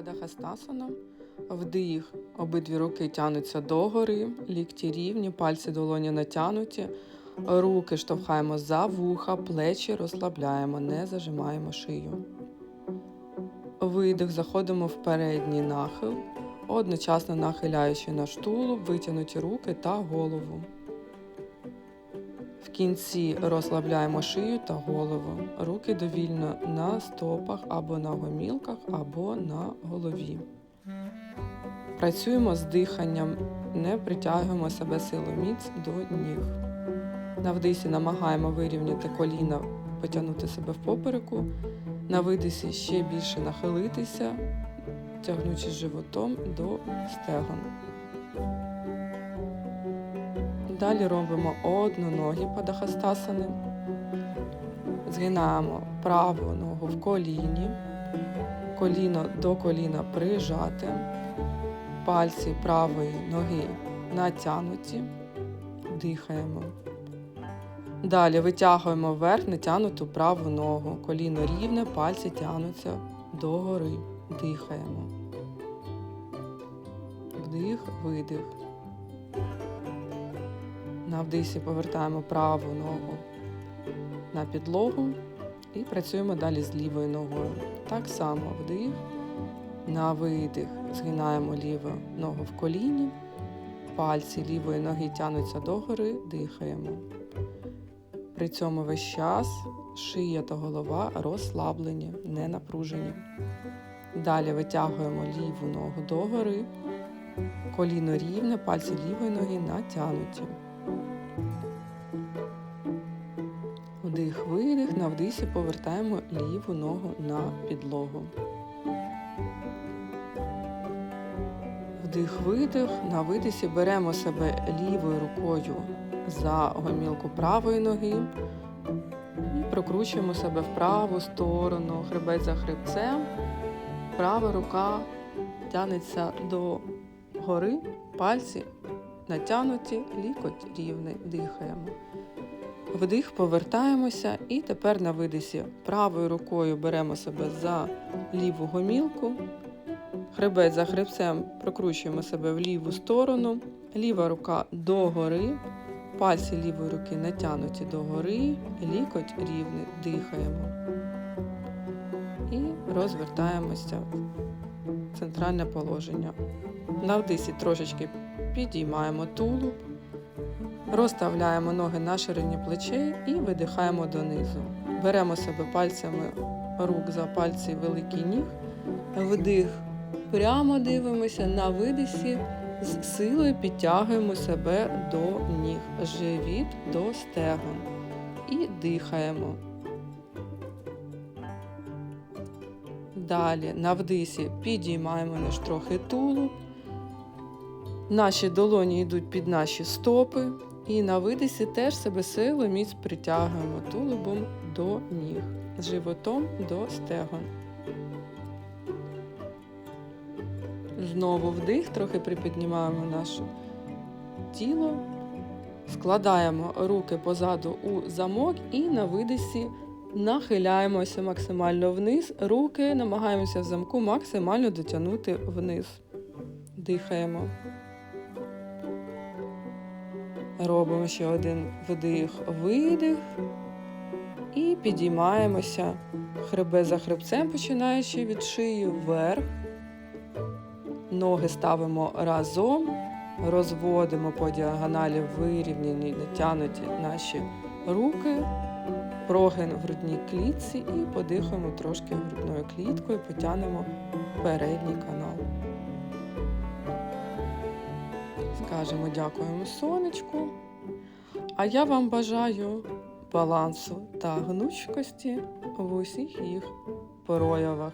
Падахастасана. Вдих. Обидві руки тянуться догори, лікті рівні, пальці долоні натянуті. Руки штовхаємо за вуха, плечі розслабляємо, не зажимаємо шию. Видих, заходимо в передній нахил, одночасно нахиляючи наш тулуб, витягнуті руки та голову. В кінці розслабляємо шию та голову. Руки довільно на стопах або на гомілках, або на голові. Працюємо з диханням, не притягуємо себе силоміць до ніг. На вдисі намагаємо вирівняти коліна, потягнути себе в попереку. На видисі ще більше нахилитися, тягнучи животом до стегон. Далі робимо одноногі падахастасани. Згинаємо праву ногу в коліні, коліно до коліна прижати, пальці правої ноги натягнуті, дихаємо. Далі витягуємо вверх натягнуту праву ногу, коліно рівне, пальці тягнуться догори, дихаємо. Вдих, видих. На вдисі повертаємо праву ногу на підлогу і працюємо далі з лівою ногою. Так само вдих, на видих згинаємо ліву ногу в коліні, пальці лівої ноги тянуться догори, дихаємо. При цьому весь час шия та голова розслаблені, не напружені. Далі витягуємо ліву ногу догори, коліно рівне, пальці лівої ноги натягнуті. Вдих, видих, на вдисі повертаємо ліву ногу на підлогу. Вдих, видих, на видисі беремо себе лівою рукою за гомілку правої ноги і прокручуємо себе в праву сторону, хребець за хребцем. Права рука тянеться до гори, пальці натягнуті, лікоть рівний, дихаємо. Вдих, повертаємося і тепер на видисі правою рукою беремо себе за ліву гомілку, хребець за хребцем прокручуємо себе в ліву сторону, ліва рука догори, пальці лівої руки натягнуті догори, лікоть рівний, дихаємо. І розвертаємося в центральне положення. На вдисі трошечки підіймаємо тулуб. Розставляємо ноги на ширині плечей і видихаємо донизу. Беремо себе пальцями рук за пальці великий ніг. Вдих. Прямо дивимося на видисі. З силою підтягуємо себе до ніг, живіт до стегон. І дихаємо. Далі на вдисі підіймаємо лиш трохи тулуб. Наші долоні йдуть під наші стопи. І на видисі теж себе силу міць притягуємо тулубом до ніг, животом до стегон. Знову вдих, трохи припіднімаємо наше тіло, складаємо руки позаду у замок і на видисі нахиляємося максимально вниз. Руки намагаємося в замку максимально дотягнути вниз. Дихаємо. Робимо ще один вдих, видих. І підіймаємося хребет за хребцем, починаючи від шиї вверх. Ноги ставимо разом, розводимо по діагоналі вирівняні, натягнуті наші руки, прогин в грудній клітці і подихаємо трошки грудною кліткою, потягнемо передній канал. Скажемо дякуємо сонечку. А я вам бажаю балансу та гнучкості в усіх їх проявах.